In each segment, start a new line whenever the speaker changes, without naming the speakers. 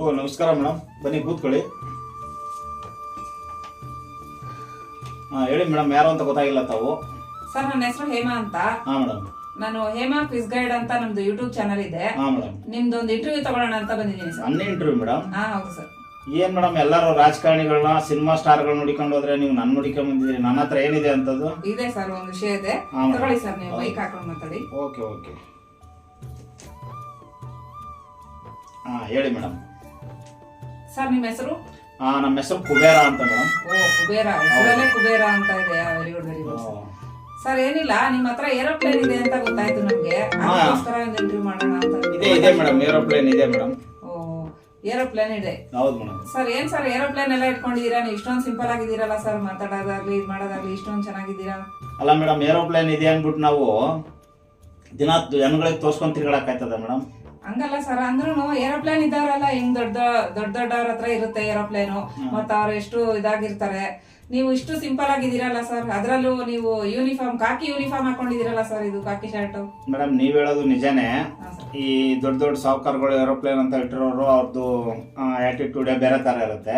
ಓ ನಮಸ್ಕಾರ ಮೇಡಮ್. ಬನ್ನಿ ಕೂತ್ಕೊಳ್ಳಿ. ಹಾಂ ಹೇಳಿ ಮೇಡಮ್ ಯಾರು ಅಂತ ಗೊತ್ತಾಗಿಲ್ಲ ತಾವು?
ಸರ್ ನನ್ನ ಹೆಸರು ಹೇಮಾ ಅಂತ.
ಹಾಂ ಮೇಡಮ್.
ನಾನು ಹೇಮಾ ಕ್ವಿಸ್ ಗೈಡ್ ಅಂತ ನಮ್ದು ಯೂಟ್ಯೂಬ್ ಚಾನಲ್ ಇದೆ.
ಹಾಂ ಮೇಡಮ್.
ನಿಮ್ದು ಒಂದು ಇಂಟರ್ವ್ಯೂ ತಗೊಳ್ಳೋಣ ಅಂತ ಬಂದಿದ್ದೀನಿ ಸರ್.
ಅನ್ನ ಇಂಟರ್ವ್ಯೂ ಮೇಡಮ್?
ಹಾ ಹೌದು ಸರ್.
ಏನ್ ಮೇಡಮ್ ಎಲ್ಲರೂ ರಾಜಕಾರಣಿಗಳನ್ನ ಸಿನಿಮಾ ಸ್ಟಾರ್ಗಳನ್ನ ನೋಡಿಕೊಂಡು ಹೋದ್ರೆ ನೀವು ನನ್ನ ನೋಡಿಕೊಂಡು ಬಂದಿದ್ರಿ ನನ್ನ ಹತ್ರ ಏನಿದೆ ಅಂತದ್ದು?
ಇದೆ ಸರ್ ಒಂದು ವಿಷಯ ಇದೆ.
ಹಾ, madam.
ತಗೊಳ್ಳಿ ಸರ್ ನೀವು ಮೈಕ್ ಹಾಕೊಂಡು ಮಾತಾಡಿ.
Okay okay. ಹಾಂ ಹೇಳಿ ಮೇಡಮ್.
ಸರ್ ನಿಮ್ಮ ಹೆಸರು?
ನಮ್ಮ ಹೆಸರು ಕುಬೇರ ಅಂತ ಮೇಡಮ್.
ಓ ಕುಬೇರ. ಹೆಸರಲ್ಲೇ ಕುಬೇರ ಅಂತ ಇದೆ very good very good sir ಏನಿಲ್ಲ ನಿಮ್ಮ ಹತ್ರ ಏರೋಪ್ಲೇನ್ ಇದೆ ಅಂತ ಗೊತ್ತಾಯ್ತು ನಮ್ಗೆ. ಅದಕ್ಕೋಸ್ಕರ ಒಂದು ಇಂಟರ್ವ್ಯೂ ಮಾಡೋಣ ಅಂತ
ಇದೆ ಇದೆ ಮೇಡಮ್. ಏರೋಪ್ಲೇನ್ ಇದೆ ಮೇಡಮ್.
ಓ ಏರೋಪ್ಲೇನ್ ಇದೆ.
ಹೌದು ಮೇಡಮ್.
ಸರ್ ಏನ್ ಸರ್ ಏರೋಪ್ಲೇನ್ ಎಲ್ಲ ಇಟ್ಕೊಂಡಿದ್ದೀರಾ? ನೀವು ಇಷ್ಟೊಂದು ಸಿಂಪಲ್ ಆಗಿದ್ದೀರಲ್ಲ ಸರ್ ಮಾತಾಡೋದಾಗ್ಲಿ ಇದು ಮಾಡೋದಾಗ್ಲಿ ಇಷ್ಟೊಂದು ಚೆನ್ನಾಗಿದ್ದೀರಾ?
ಅಲ್ಲ ಮೇಡಮ್ ಏರೋಪ್ಲೇನ್ ಇದೆ ಅಂದ್ಬಿಟ್ಟು ನಾವು ದಿನ ಜನಗಳಿಗೆ ತೋರ್ಸ್ಕೊಂಡ್ ತಿರ್ಗಾಡಕ್ಕಾಯ್ತದ ಮೇಡಮ್?
ಹಂಗಲ್ಲ ಸರ್ ಅಂದ್ರೂ ಏರೋಪ್ಲೇನ್ ಇದ್ದಾರಲ್ಲ ಹಿಂಗ್ ದೊಡ್ಡ ದೊಡ್ಡ ದೊಡ್ಡವ್ರ ಹತ್ರ ಇರುತ್ತೆ ಏರೋಪ್ಲೇನು ಮತ್ತ ಅವ್ರು ಎಷ್ಟು ಇದಾಗಿರ್ತಾರೆ. ನೀವು ಇಷ್ಟು ಸಿಂಪಲ್ ಆಗಿದ್ದೀರಲ್ಲ ಸರ್ ಅದ್ರಲ್ಲೂ ನೀವು ಯೂನಿಫಾರ್ಮ್ ಕಾಕಿ ಯೂನಿಫಾರ್ಮ್ ಹಾಕೊಂಡಿದ್ದೀರಲ್ಲ ಸರ್ ಇದು ಕಾಕಿ ಶರ್ಟ್
ಮೇಡಮ್ ನೀವ್ ಹೇಳೋದು ನಿಜಾನೇ. ಈ ದೊಡ್ಡ ದೊಡ್ಡ ಸಾಹುಕಾರ್ಗಳು ಏರೋಪ್ಲೇನ್ ಅಂತ ಇಟ್ಟಿರೋರು ಅವ್ರದ್ದು ಆಟಿಟ್ಯೂಡ್ ಬೇರೆ ತರ ಇರುತ್ತೆ.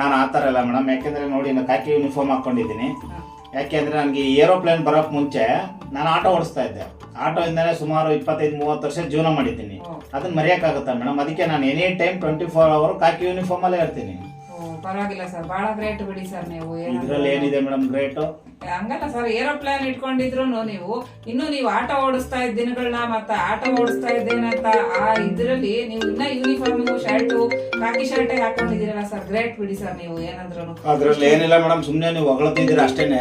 ನಾನು ಆ ಥರ ಇಲ್ಲ ಮೇಡಮ್. ಯಾಕೆಂದ್ರೆ ನೋಡಿ ನಾನು ಕಾಕಿ ಯೂನಿಫಾರ್ಮ್ ಹಾಕೊಂಡಿದ್ದೀನಿ. ಯಾಕೆಂದ್ರೆ ನನಗೆ ಏರೋಪ್ಲೇನ್ ಬರೋಕ್ ಮುಂಚೆ ನಾನು ಆಟೋ ಓಡಿಸ್ತಾ ಇದ್ದೆ. ಆಟೋ ಇಂದಾನೆ ಸುಮಾರು ಇಪ್ಪತ್ತೈದು ಮೂವತ್ತು ವರ್ಷ ಜೀವನ ಮಾಡಿದ್ದೀನಿ. ಅದನ್ನ ಮರೆಯೋಕ್ಕಾಗುತ್ತಾ ಮೇಡಮ್? ಅದಕ್ಕೆ ನಾನು any time twenty four hour khaki uniform ಅಲ್ಲೇ ಇರ್ತೀನಿ.
ಪರವಾಗಿಲ್ಲ ಸರ್. ಬಹಳ ಗ್ರೇಟ್ ಬಿಡಿ ಸರ್ ನೀವು.
ಇದ್ರಲ್ಲಿ ಏನಿದೆ ಮೇಡಮ್ ಗ್ರೇಟು
ಹಂಗಲ್ಲ ಸರ್ ಏರೋಪ್ಲೇನ್ ಇಟ್ಕೊಂಡಿದ್ರು ನೀವು ಇನ್ನು ನೀವು ಆಟ ಓಡಿಸ್ತಾ ಇದ್ದ ದಿನಗಳನ್ನ ಮತ್ತ ಆಟೋ ಓಡಿಸ್ತಾ ಇದ್ದೇನಂತ ಆ ಇದ್ರಲ್ಲಿ ನೀವು ಇನ್ನ ಯೂನಿಫಾರ್ಮ್ ಶರ್ಟ್ ಕಾಕಿ ಶರ್ಟ್ ಹಾಕೊಂಡಿದ್ದೀರಲ್ಲ ಸರ್. ಗ್ರೇಟ್ ಬಿಡಿ ಸರ್ ನೀವು ಏನಂದ್ರು
ಅದ್ರಲ್ಲಿ ಏನಿಲ್ಲ ಮೇಡಮ್ ಸುಮ್ಮನೆ ನೀವು ಹೊಗಳ್ತಿದ್ದೀರ ಅಷ್ಟೇನೆ.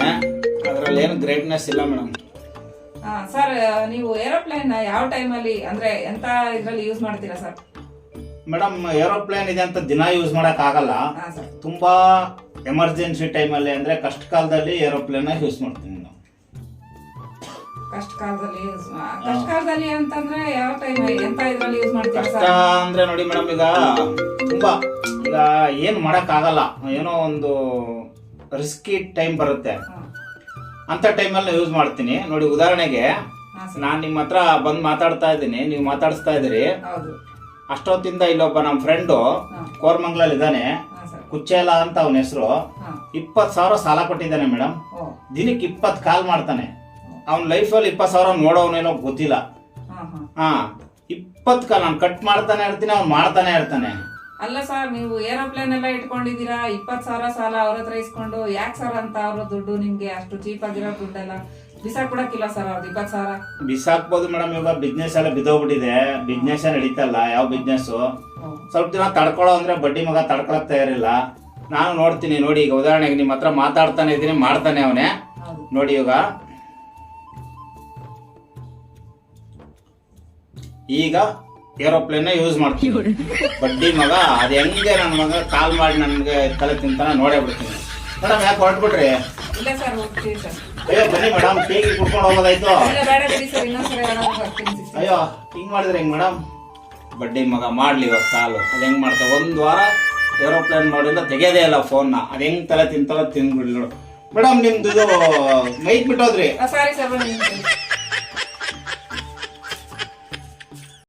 ಅದ್ರಲ್ಲಿ ಏನು ಗ್ರೇಟ್ನೆಸ್ ಇಲ್ಲ ಮೇಡಮ್
ಸರ್ ನೀವು ಏರೋಪ್ಲೇನ್ ಯಾವ ಟೈಮಲ್ಲಿ ಅಂದ್ರೆ ಎಂತ ಇದ್ರಲ್ಲಿ ಯೂಸ್ ಮಾಡ್ತೀರಾ ಸರ್?
ಮೇಡಮ್ ಏರೋಪ್ಲೇನ್ ಇದೆ ಅಂತ ದಿನ ಯೂಸ್ ಮಾಡಕ್ ಆಗಲ್ಲ.
ಹಾ ಸರ್.
ತುಂಬಾ ಎಮರ್ಜೆನ್ಸಿ ಟೈಮಲ್ಲಿ ಅಂದ್ರೆ ಕಷ್ಟ ಕಾಲದಲ್ಲಿ ಏರೋಪ್ಲೇನ್ ಯೂಸ್ ಮಾಡ್ತೀನಿ ನಾವು
ಕಷ್ಟ ಕಾಲದಲ್ಲಿ ಯೂಸ್ ಕಷ್ಟ ಕಾಲದಲ್ಲಿ ಅಂತಂದ್ರೆ ಯಾವ ಟೈಮ್ ಎಂತ ಇದ್ರಲ್ಲಿ ಯೂಸ್ ಮಾಡ್ತೀರಾ
ಕಷ್ಟ
ಸರ್?
ಅಂದ್ರೆ ನೋಡಿ ಮೇಡಮ್ ಈಗ ತುಂಬಾ ಈಗ ಏನ್ ಮಾಡಕ್ ಆಗಲ್ಲ. ಏನೋ ಒಂದು ರಿಸ್ಕಿ ಟೈಮ್ ಬರುತ್ತೆ. ಅಂತ ಟೈಮಲ್ಲಿ ಯೂಸ್ ಮಾಡ್ತೀನಿ. ನೋಡಿ ಉದಾಹರಣೆಗೆ
ಹಾ ಸರ್.
ನಾನ್ ನಿಮ್ಮ ಹತ್ರ ಬಂದ್ ಮಾತಾಡ್ತಾ ಇದ್ದೀನಿ. ನೀವು ಮಾತಾಡಿಸ್ತಾ ಇದ್ದೀರಿ.
ಹೌದು.
ಅಷ್ಟೊತ್ತಿಂದ ಇಲ್ಲೊಬ್ಬ ನಮ್ಮ ಫ್ರೆಂಡು ಕೋರ್ಮಂಗ್ಲಲ್ಲಿ ಇದ್ದಾನೆ. ಕುಚ್ಚೇಲ ಅಂತ ಅವನ ಹೆಸರು. ಇಪ್ಪತ್ತು ಸಾವಿರ ಸಾಲ ಕೊಟ್ಟಿದ್ದಾನೆ ಮೇಡಮ್ ದಿನಕ್ಕೆ ಇಪ್ಪತ್ತು ಕಾಲ್ ಮಾಡ್ತಾನೆ. ಅವನ ಲೈಫಲ್ಲಿ ಇಪ್ಪತ್ತು ಸಾವಿರ ನೋಡೋವನೇನೋ ಗೊತ್ತಿಲ್ಲ.
ಹಾ
ಇಪ್ಪತ್ತು ಕಾಲ್ ನಾನು ಕಟ್ ಮಾಡ್ತಾನೆ ಇರ್ತೀನಿ ಅವ್ನು ಮಾಡ್ತಾನೆ ಇರ್ತಾನೆ.
ಅಲ್ಲ ಸರ್ ನೀವು ಏರೋಪ್ಲೇನ್ ಎಲ್ಲ ಇಟ್ಕೊಂಡಿದ್ದೀರಾ? ಇಪ್ಪತ್ತು ಸಾವಿರ ಸಾಲ ಅವ್ರ ಹತ್ರ ಇಸ್ಕೊಂಡು ಯಾಕೆ ಸರ್ ಅಂತ ಅವ್ರ ದುಡ್ಡು ನಿಮಗೆ ಅಷ್ಟು ಚೀಪ್ ಆಗಿರೋ ದುಡ್ಡೆಲ್ಲ? ಸರ್ ಸಾವಿರ.
ಬಿಸಾಕ್ಬೋದು ಮೇಡಮ್ ಇವಾಗ ಬಿಸ್ನೆಸ್ ಎಲ್ಲ ಬಿದ್ದೋಗ್ಬಿಟ್ಟಿದೆ. ಬಿಸ್ನೆಸ್ ನಡೀತಲ್ಲ ಯಾವ ಬಿಸ್ನೆಸ್ ಸ್ವಲ್ಪ ದಿನ ತಡ್ಕೊಳ್ಳೋ ಅಂದ್ರೆ ಬಡ್ಡಿ ಮಗ ತಡ್ಕೊಳಕ್ ತಯಾರಿಲ್ಲ. ನಾನು ನೋಡ್ತೀನಿ ನೋಡಿ ಈಗ ಉದಾಹರಣೆಗೆ ನಿಮ್ಮ ಹತ್ರ ಮಾತಾಡ್ತಾನೆ ಇದ್ದೀನಿ ಮಾಡ್ತಾನೆ ಅವನೇ. ನೋಡಿ ಇವಾಗ. ಈಗ ಏರೋಪ್ಲೇನ್ ಯೂಸ್ ಮಾಡ್ತೀನಿ. ಬಡ್ಡಿ ಮಗ ಅದ್ ಹೆಂಗೆ ನನ್ನ ಮಗ? ಕಾಲ್ ಮಾಡಿ ನನ್ಗೆ ತಲೆ ತಿಂತಾನ ನೋಡೇ ಬಿಡ್ತೀನಿ. ಮೇಡಮ್ ಯಾಕೆ ಹೊರಟ್ಬಿಟ್ರಿ?
ಇಲ್ಲ ಸರ್ ಹೋಗ್ತೀವಿ ಸರ್.
ಅಯ್ಯೋ ಬನ್ನಿ ಮೇಡಮ್ ಟೀಗೆ ಕುಡ್ಕೊಂಡು ಹೋಗೋದಾಯ್ತು
ಇಲ್ಲ ಬೇಡ ಬಿಡಿ ಸರ್ ಇನ್ನೊಂದ್ಸಲ ಯಾರಾದ್ರೂ ಬರ್ತೀನಿ sister.
ಅಯ್ಯೋ ಹಿಂಗ್ ಮಾಡಿದ್ರೆ ಹೆಂಗ್ ಮೇಡಮ್? ಬಡ್ಡಿ ಮಗ ಮಾಡ್ಲಿ ಇವಾಗ ಕಾಲು ಅದ್ ಹೆಂಗ್ ಮಾಡ್ತಾ ಒಂದ್ ವಾರ ಏರೋಪ್ಲೇನ್ ಮಾಡಿಂದ ತೆಗೆಯೋದೇ ಇಲ್ಲ ಫೋನ್ನ ಅದ್ ಹೆಂಗ್ ತಲೆ ತಿಂತಾರೋ ತಿಂದ್ಬಿಡ್ಲಿ ನೋಡು. ಮೇಡಮ್ ನಿಮ್ದು ಇದು ಮೈಕ್ ಬಿಟ್ಟೋದ್ರಿ.
ಆ, ಸಾರಿ ಸರ್ ಬನ್ನಿ.